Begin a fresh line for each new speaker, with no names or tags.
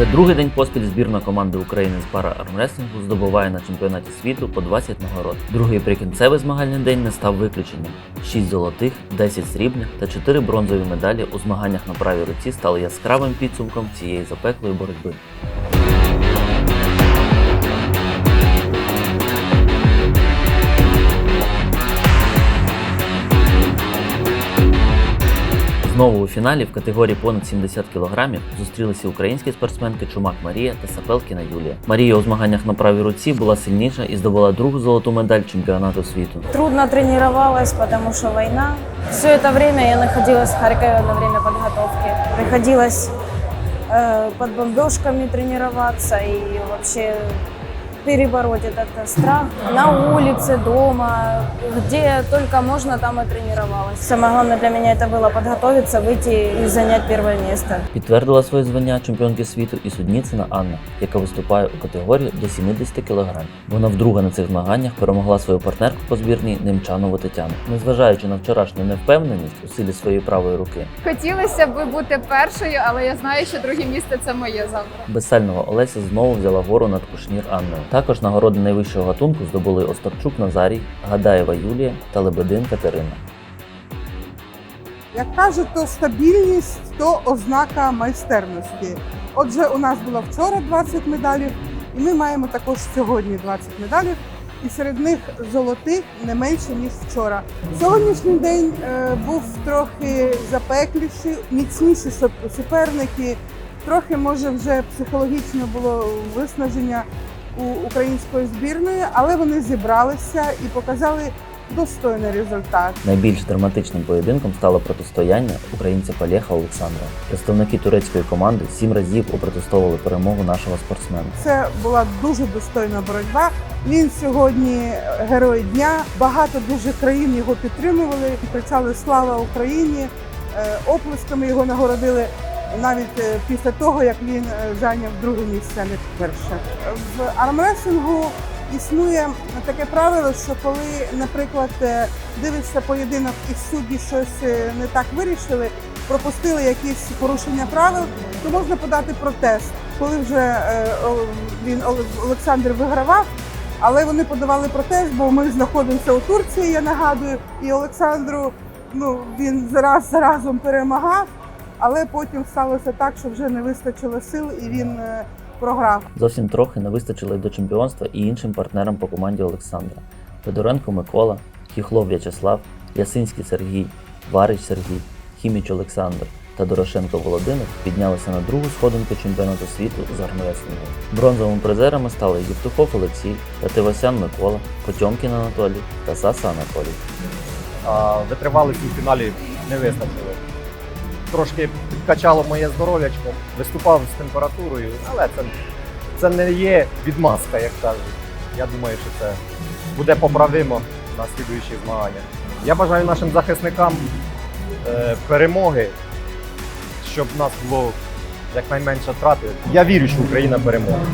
Вже другий день поспіль збірна команди України з пара армреслінгу здобуває на чемпіонаті світу по 20 нагород. Другий прикінцевий змагальний день не став виключенням. 6 золотих, 10 срібних та 4 бронзові медалі у змаганнях на правій руці стали яскравим підсумком цієї запеклої боротьби. Знову у фіналі в категорії понад 70 кг зустрілися українські спортсменки Чумак Марія та Сапелкіна Юлія. Марія у змаганнях на правій руці була сильніша і здобула другу золоту медаль чемпіонату світу.
Трудно тренировалась, потому что война. Все это время я находилась в Харькове на время подготовки. Приходилось э, под бомбежками тренироваться и вообще перебороть этот страх. На улице, дома, где только можно, там и тренировалась. Самое главное для меня это было подготовиться, выйти и занять первое место.
Підтвердила своє звання чемпіонки світу і судніцина Анна, яка виступає у категорії до 70 кг. Вона вдруге на цих змаганнях перемогла свою партнерку по збірній Немчанову Тетяну. Незважаючи на вчорашню невпевненість у силі своєї правої руки,
Хотілося б бути першою, але я знаю, що друге місце це моє завтра.
безсального Олеся знову взяла гору над Кушнір Анною. Також нагороди найвищого гатунку здобули Остапчук Назарій, Гадаєва Юлія та Лебедин Катерина.
Як кажуть, то стабільність то ознака майстерності. Отже, у нас було вчора 20 медалів, і ми маємо також сьогодні 20 медалів. І серед них золотих не менше ніж вчора. Сьогоднішній день е, був трохи запекліший, міцніші суп- суперники. Трохи може вже психологічно було виснаження у української збірної, але вони зібралися і показали достойний результат.
Найбільш драматичним поєдинком стало протистояння українця Палєха Олександра. Представники турецької команди сім разів опротестовували перемогу нашого спортсмена.
Це була дуже достойна боротьба. Він сьогодні герой дня. Багато дуже країн його підтримували, кричали Слава Україні! Е, Оплесками його нагородили навіть е, після того, як він е, зайняв друге місце, не перше. В армресингу існує таке правило, що коли, наприклад, е, дивишся поєдинок і судді щось не так вирішили, пропустили якісь порушення правил, то можна подати протест. Коли вже він Олександр вигравав, але вони подавали протест, бо ми знаходимося у Турції, я нагадую, і Олександру ну він раз за разом перемагав, але потім сталося так, що вже не вистачило сил, і він е, програв.
Зовсім трохи не вистачило й до чемпіонства і іншим партнерам по команді Олександра: Федоренко Микола, Хіхлов В'ячеслав, Ясинський Сергій, Варич Сергій, Хіміч Олександр та Дорошенко Володимир піднялися на другу сходинку чемпіонату світу з армреслінгу. Бронзовими призерами стали Євтухов Олексій, Тативасян Микола, Потьомкін Анатолій та Саса Анатолій.
а витривалості в фіналі не вистачило. Трошки підкачало моє здоров'ячко, виступав з температурою, але це, це не є відмазка, як кажуть. Я думаю, що це буде поправимо на слідуючі змагання. Я бажаю нашим захисникам е, перемоги, щоб в нас було якнайменше втрати. Я вірю, що Україна переможе.